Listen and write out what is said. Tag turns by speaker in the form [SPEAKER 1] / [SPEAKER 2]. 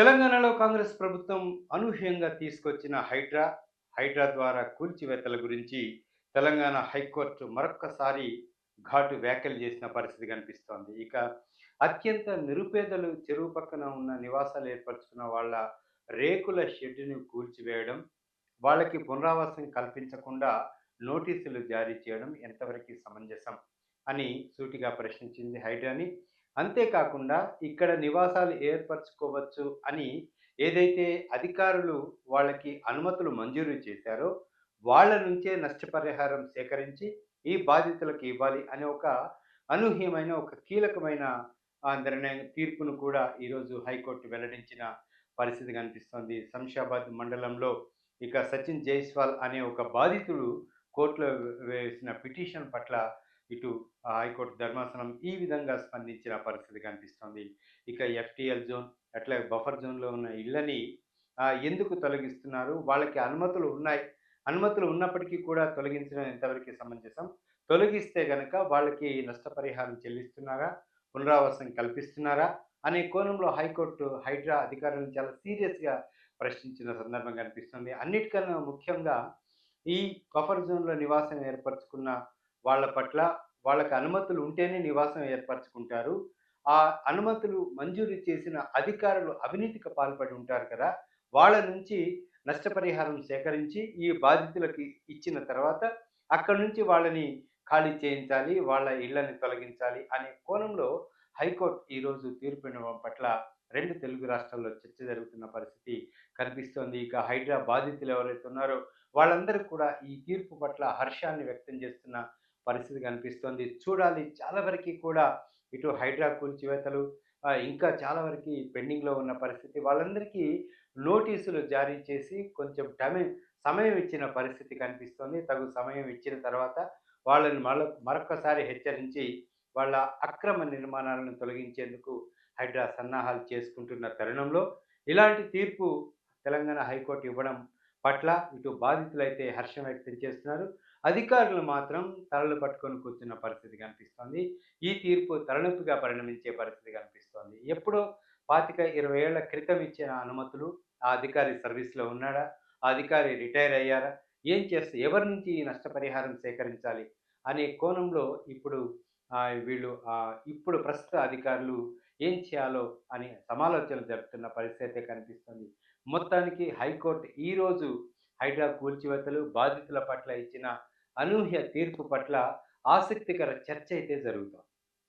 [SPEAKER 1] తెలంగాణలో కాంగ్రెస్ ప్రభుత్వం అనూహ్యంగా తీసుకొచ్చిన హైడ్రా హైడ్రా ద్వారా కూల్చివేతల గురించి తెలంగాణ హైకోర్టు మరొక్కసారి ఘాటు వ్యాఖ్యలు చేసిన పరిస్థితి కనిపిస్తోంది. ఇక అత్యంత నిరుపేదలు చెరువు పక్కన ఉన్న నివాసాలు ఏర్పరచుకున్న వాళ్ళ రేకుల షెడ్డును కూల్చివేయడం వాళ్ళకి పునరావాసం కల్పించకుండా నోటీసులు జారీ చేయడం ఎంతవరకు సమంజసం అని సూటిగా ప్రశ్నించింది హైడ్రాని. అంతేకాకుండా ఇక్కడ నివాసాలు ఏర్పరచుకోవచ్చు అని ఏదైతే అధికారులు వాళ్ళకి అనుమతులు మంజూరు చేశారో వాళ్ళ నుంచే నష్టపరిహారం సేకరించి ఈ బాధితులకు ఇవ్వాలి అనే ఒక అనూహ్యమైన ఒక కీలకమైన నిర్ణయం తీర్పును కూడా ఈరోజు హైకోర్టు వెల్లడించిన పరిస్థితి కనిపిస్తోంది. శంషాబాద్ మండలంలో ఇక సచిన్ జైస్వాల్ అనే ఒక బాధితుడు కోర్టులో వేసిన పిటిషన్ పట్ల ఇటు ఆ హైకోర్టు ధర్మాసనం ఈ విధంగా స్పందించిన పరిస్థితి కనిపిస్తోంది. ఇక ఎఫ్టిఎల్ జోన్ అట్లా బఫర్ జోన్లో ఉన్న ఇళ్ళని ఎందుకు తొలగిస్తున్నారు? వాళ్ళకి అనుమతులు ఉన్నాయి. అనుమతులు ఉన్నప్పటికీ కూడా తొలగించడం ఎంతవరకు సమంజసం? తొలగిస్తే గనక వాళ్ళకి నష్టపరిహారం చెల్లిస్తున్నారా? పునరావాసం కల్పిస్తున్నారా? అనే కోణంలో హైకోర్టు హైడ్రా అధికారులను చాలా సీరియస్గా ప్రశ్నించిన సందర్భం కనిపిస్తుంది. అన్నిటికన్నా ముఖ్యంగా ఈ బఫర్ జోన్లో నివాసం ఏర్పరచుకున్న వాళ్ళ పట్ల వాళ్ళకి అనుమతులు ఉంటేనే నివాసం ఏర్పరచుకుంటారు. ఆ అనుమతులు మంజూరు చేసిన అధికారులు అవినీతికి పాల్పడి ఉంటారు కదా వాళ్ళ నుంచి నష్టపరిహారం సేకరించి ఈ బాధితులకి ఇచ్చిన తర్వాత అక్కడి నుంచి వాళ్ళని ఖాళీ చేయించాలి వాళ్ళ ఇళ్ళని తొలగించాలి అనే కోణంలో హైకోర్టు ఈరోజు తీర్పు ఇవ్వడం పట్ల రెండు తెలుగు రాష్ట్రాల్లో చర్చ జరుగుతున్న పరిస్థితి కనిపిస్తోంది. ఇక హైడ్రా బాధితులు ఎవరైతే ఉన్నారో వాళ్ళందరూ కూడా ఈ తీర్పు పట్ల హర్షాన్ని వ్యక్తం చేస్తున్న పరిస్థితి కనిపిస్తోంది. చూడాలి చాలా వరకు కూడా ఇటు హైడ్రా కూల్చివేతలు ఇంకా చాలా వరకు పెండింగ్లో ఉన్న పరిస్థితి. వాళ్ళందరికీ నోటీసులు జారీ చేసి కొంచెం టైం సమయం ఇచ్చిన పరిస్థితి కనిపిస్తోంది. తగు సమయం ఇచ్చిన తర్వాత వాళ్ళని మరొ మరొకసారి హెచ్చరించి వాళ్ళ అక్రమ నిర్మాణాలను తొలగించేందుకు హైడ్రా సన్నాహాలు చేసుకుంటున్న తరుణంలో ఇలాంటి తీర్పు తెలంగాణ హైకోర్టు ఇవ్వడం పట్ల ఇటు బాధితులైతే హర్షం వ్యక్తం చేస్తున్నారు. అధికారులు మాత్రం తలలు పట్టుకొని కూర్చున్న పరిస్థితి కనిపిస్తోంది. ఈ తీర్పు తలనొప్పిగా పరిణమించే పరిస్థితి కనిపిస్తోంది. ఎప్పుడో పాతిక ఇరవై ఏళ్ళ క్రితం ఇచ్చిన అనుమతులు ఆ అధికారి సర్వీస్లో ఉన్నాడా? ఆ అధికారి రిటైర్ అయ్యారా? ఏం చేస్తే ఎవరి నుంచి ఈ నష్టపరిహారం సేకరించాలి? అనే కోణంలో ఇప్పుడు వీళ్ళు ఇప్పుడు ప్రస్తుత అధికారులు ఏం చేయాలో అని సమాలోచనలు జరుపుతున్న పరిస్థితి కనిపిస్తుంది. మొత్తానికి హైకోర్టు ఈరోజు హైడ్రా కూల్చివేతలు బాధితుల పట్ల ఇచ్చిన అనూహ్య తీర్పు పట్ల ఆసక్తికర చర్చ అయితే జరుగుతోంది.